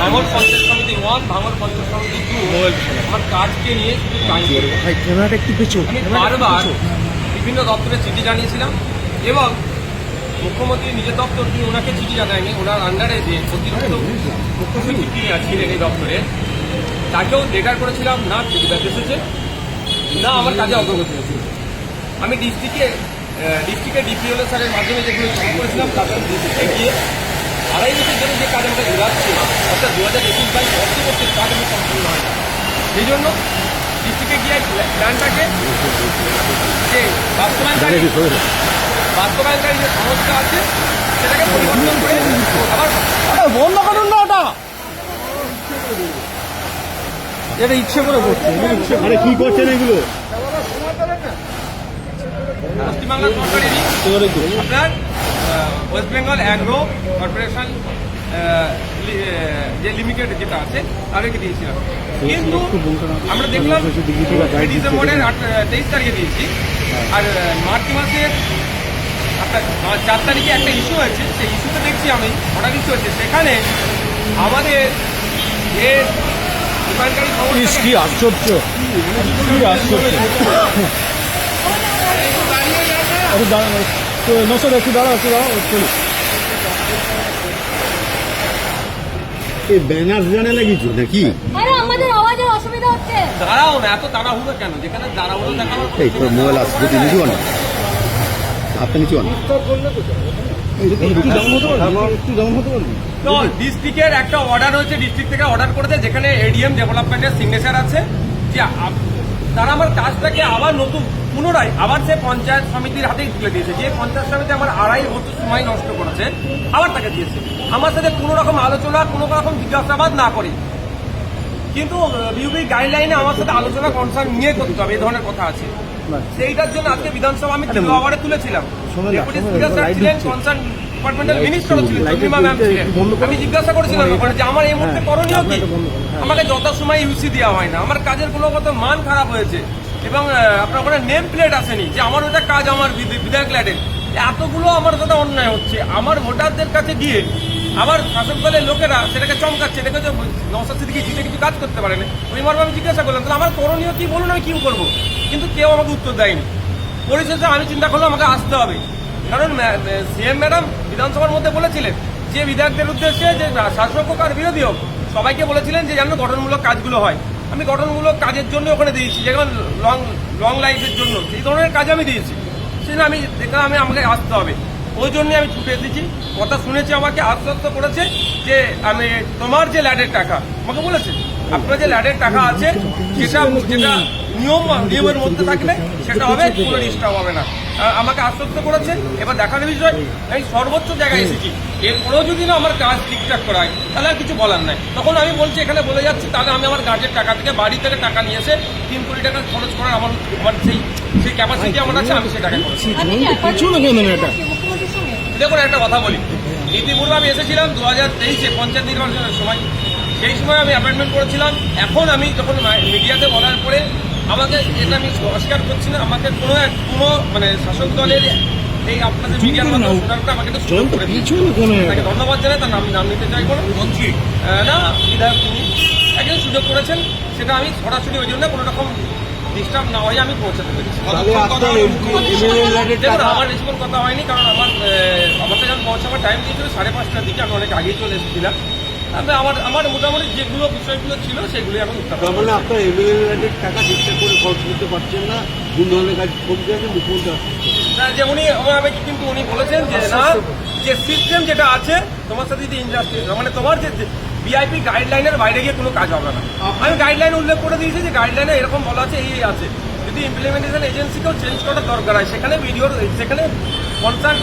ভাঙর পঞ্চায়েত সমিতি ওয়ান ভাঙর পঞ্চায়েত সমিতি টু আমার কাজকে নিয়ে শুধু কাহিনী ভাই ক্যামেরাটা একটু পেছো আমি বারবার বিভিন্ন দপ্তরে চিঠি জানিয়েছিলাম এবং মুখ্যমন্ত্রী নিজের দপ্তর দিয়ে ওনাকে চিঠি জানায়নি ওনার আন্ডারে যে অতিরিক্ত মুখ্য সচিব তিনি ছিলেন এই দপ্তরে তাকেও লেটার করেছিলাম না ফিডব্যাক এসেছে না আমার কাজে অগ্রগতি হয়েছে। আমি ডিস্ট্রিক্টে ডিস্ট্রিক্টের ডিপিএল স্যারের মাধ্যমে যেগুলো করেছিলাম তারপর ডিস্ট্রিক্টে গিয়ে আড়াই বছর ধরে যে কাজ আমাকে ঘুরাচ্ছে অর্থাৎ দু হাজার একুশ বাইশ অর্থবর্ষের কাজ আমার সম্পূর্ণ হয় না সেই জন্য ডিস্ট্রিক্টে গিয়ে প্ল্যানটাকে যে বাস্তবায়নকারী বাস্তবায়নকারী যে সংস্থা আছে সেটাকে পরিবর্তন করে আবার বন্ধ করুন না ওটা! এটা ইচ্ছে করে করছে এটা ইচ্ছে করে। আরে কি করছেন এগুলো? পশ্চিমবাংলা সরকারেরই আপনার ওয়েস্ট বেঙ্গল অ্যাগ্রো কর্পোরেশন যে লিমিটেড যেটা আছে তাদেরকে দিয়েছিলাম কিন্তু আমরা দেখলাম ডিসেম্বরের তেইশ তারিখে দিয়েছি। আর মার্চ মাসের আপনার চার তারিখে একটা ইস্যু হয়েছে সেই ইস্যুতে দেখছি আমি হঠাৎ ইস্যু হয়েছে। সেখানে আমাদের যে দোকানকারী ইস, কি আশ্চর্য কি আশ্চর্য। একটু দাঁড়ান একটু নসর একটু দাঁড়াও চলো। এই ব্যানার জানে কিছু নাকি? আরে আমাদের আওয়াজের অসুবিধা হচ্ছে। দাঁড়াও না এত তাড়াহুড়ো কেন? যেখানে দাঁড়াহুড়ো দেখানোর এই তোর মোবাইল আসছে যদি নিচু আনো। হাতটা নিচু আনো। একটু ডাউন হতে পারবি একটু ডাউন হতে পারবি তো ডিস্ট্রিক্টের একটা অর্ডার হয়েছে ডিস্ট্রিক্ট থেকে অর্ডার করেছে যেখানে এডিএম ডেভেলপমেন্টের সিগনেচার আছে। যে আপ- তারা আমার কাজটাকে আবার নতুন পুনরায় আবার সে পঞ্চায়েত সমিতির হাতেই তুলে দিয়েছে। যে পঞ্চায়েত সমিতি আমার আড়াই বছর সময় নষ্ট করেছে আবার তাকে দিয়েছে। আমার সাথে কোনো রকম আলোচনা কোনো রকম জিজ্ঞাসাবাদ না করে। কিন্তু বিউবি গাইডলাইনে আমার সাথে আলোচনা কনসার্ন নিয়ে করতে হবে এই ধরনের কথা আছে। সেইটার জন্য আজকে বিধানসভা আমি জিরো আওয়ারে তুলেছিলাম। কনসার্ন ডিপার্টমেন্টাল মিনিস্টারও ছিলেন চন্দ্রিমা ম্যাম ছিলেন। আমি জিজ্ঞাসা করেছিলাম ওখানে যে আমার এই মুহূর্তে হ্যাঁ, করণীয় কি? হ্যাঁ। আমাকে যত সময় ইউসি দেওয়া হয় না। আমার কাজের কোনো মান খারাপ হয়েছে। এবং আপনার ওখানে নেম প্লেট আসেনি। যে আমার ওটা কাজ আমার বিধ- বিধায়ক ল্যাডের এতগুলো আমার সাথে অন্যায় হচ্ছে। আমার ভোটারদের কাছে গিয়ে আবার শাসক দলের লোকেরা সেটাকে চমকাচ্ছে। দেখে যে নওসাদ সিদ্দিকি জিতে কিছু কাজ করতে পারেনি। ওই মর্মে আমি জিজ্ঞাসা করলাম তাহলে আমার করণীয় কি বলুন আমি কি করব? কিন্তু কেউ আমাকে উত্তর দেয়নি। পরিশেষে আমি চিন্তা করলাম আমাকে আসতে হবে। কারণ সিএম ম্যাডাম বিধানসভার মধ্যে বলেছিলেন যে বিধায়কদের উদ্দেশ্যে যে শাসক হোক আর বিরোধী হোক, সবাইকে বলেছিলেন যে যেন গঠনমূলক কাজগুলো হয়। আমি গঠনমূলক কাজের জন্য ওখানে দিয়েছি, যেমন লং লং লাইফের জন্য। সেই ধরনের কাজ আমি দিয়েছি। সেজন্য আমি দেখলাম আমি, আমাকে আসতে হবে। ওই জন্যই আমি ছুটে এসেছি। কথা শুনেছি আমাকে আশ্বস্ত করেছে যে আমি তোমার যে ল্যাডের টাকা, আমাকে বলেছে। আপনার যে ল্যাডের টাকা আছে সেটা যেটা নিয়ম নিয়মের মধ্যে থাকবে সেটা হবে কোনো ডিস্টার্ব হবে না। আমাকে আশ্বস্ত করেছে এবার দেখার বিষয় আমি সর্বোচ্চ জায়গায় এসেছি। এরপরেও যদি না আমার কাজ ঠিকঠাক করা হয় তাহলে আর কিছু বলার নাই। তখন আমি বলছি এখানে বলে যাচ্ছি তাহলে আমি আমার গার্জের টাকা থেকে বাড়ি থেকে টাকা নিয়ে এসে তিন কোটি টাকা খরচ করার আমার আমার সেই সেই ক্যাপাসিটি আমার আছে আমি সেটাকে করেছি আপনি কি পেছনে কেন এটা মুখ্যমন্ত্রীর সঙ্গে দেখুন একটা কথা বলি। ইতিপূর্বে আমি এসেছিলাম দু হাজার তেইশে পঞ্চায়েত নির্বাচনের সময়। সেই সময় আমি অ্যাপয়েন্টমেন্ট করেছিলাম। এখন আমি যখন মিডিয়াতে বলার পরে আমাকে এটা আমি অস্বীকার করছি না আমাকে কোনো এক কোনো মানে শাসক দলের এই আপনাদের মিডিয়ার মাধ্যমে শোনার পরে আমাকে সুযোগ করে তাকে ধন্যবাদ জানাই তার নাম নাম নিতে চাই কোনো? মন্ত্রী। না বিধায়ক তিনি। একজন সুযোগ করেছেন সেটা আমি সরাসরি ওই জন্য কোনো রকম ডিস্টার্ব না হয়ে আমি পৌঁছাতে পেরেছি। দেখুন আমার বেশিক্ষণ কথা হয়নি কারণ আমার আহ, আমাকে যখন পৌঁছাবার টাইম দিয়েছিল সাড়ে পাঁচটার দিকে আমি অনেক আগেই চলে এসেছিলাম। তবে আমার আমার মোটামুটি যেগুলো বিষয়গুলো ছিল সেগুলি এখন তার মানে আপনার এমএলএ টাকা ঠিকঠাক করে খরচ করতে পারছেন না ধরনের কাজ করতে আছে মুখ্যমন্ত্রী না, যে উনি আমাকে কিন্তু উনি বলেছেন যে না যে সিস্টেম যেটা আছে তোমার সাথে যদি ইনজাস্টিস মানে তোমার যে ভিআইপি গাইডলাইনের বাইরে গিয়ে কোনো কাজ হবে না। আমি গাইডলাইন উল্লেখ করে দিয়েছি যে গাইডলাইনে এরকম বলা আছে এই এই আছে। যদি ইমপ্লিমেন্টেশন এজেন্সিকেও চেঞ্জ করার দরকার হয় সেখানে ভিডিওর সেখানে কনসার্ন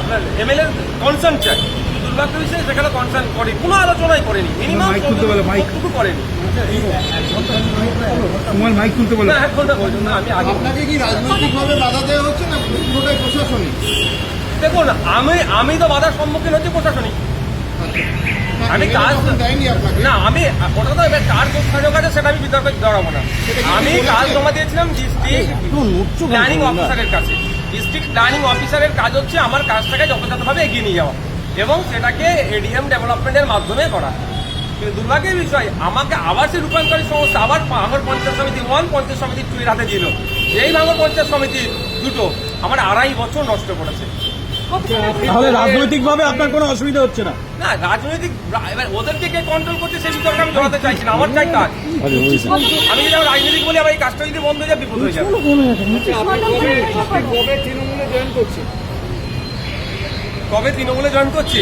আপনার এমএলএ কনসার্ন চাই। সেখানে কনসার্ন করে। কোনো আলোচনাই করেনি। মিনিমাম। করেনি। তোমার মাইক খুলতে বলো। না আমি আগে আপনাকে কি রাজনৈতিকভাবে বাধা দেওয়া হচ্ছে না পুরোটাই প্রশাসনিক? দেখুন আমি আমি তো বাধার সম্মুখীন হচ্ছি প্রশাসনিক। আমি কাজ না আমি ওটা তো এবার কার যোগাযোগ আছে সেটা আমি বিতর্কে জড়াবো না। আমি কাজ জমা দিয়েছিলাম ডিস্ট্রিক্ট প্ল্যানিং অফিসারের কাছে। ডিস্ট্রিক্ট প্ল্যানিং অফিসারের কাজ হচ্ছে আমার কাজটাকে যথাযথভাবে এগিয়ে নিয়ে যাওয়া। এবং সেটাকে এডিএম ডেভেলপমেন্টের মাধ্যমে করা। কিন্তু দুর্ভাগ্যের বিষয় আমাকে আবার সে রূপান্তরী সংস্থা আবার আমার পঞ্চায়েত সমিতি ওয়ান পঞ্চায়েত সমিতি টু এর হাতে দিল। এই ভাঙর পঞ্চায়েত সমিতি দুটো আমার আড়াই বছর নষ্ট করেছে। তাহলে রাজনৈতিকভাবে আপনার কোনো অসুবিধা হচ্ছে না? না রাজনৈতিক এবার ওদেরকে কে কন্ট্রোল করছে সেই বিষয়টা আমি জড়াতে চাইছি না। আমার চাই কাজ। আমি যদি আমার রাজনীতি বলি আবার এই কাজটা যদি বন্ধ হয়ে যায় বিপদ হয়ে যাবে। তৃণমূলে জয়েন করছে কবে তৃণমূলে জয়েন করছি?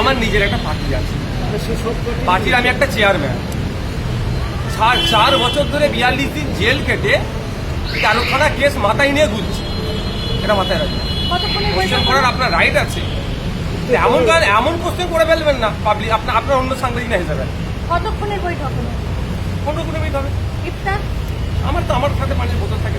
আমার নিজের একটা পার্টি আছে। পার্টির আমি একটা চেয়ারম্যান চার চার বছর ধরে বিয়াল্লিশ দিন জেল কেটে তেরোখানা কেস মাথায় নিয়ে ঘুরছি। এটা মাথায় রাখবেন। কোশ্চেন করার আপনার রাইট আছে। এমন কাজ এমন কোশ্চেন করে ফেলবেন না পাবলিক আপনার আপনার অন্য সাংবাদিক না হিসাবে। কতক্ষণের বৈঠক হলো কোনো কোনো মিট হবে। ইফতার? আমার তো আমার সাথে পানির বোতল থাকে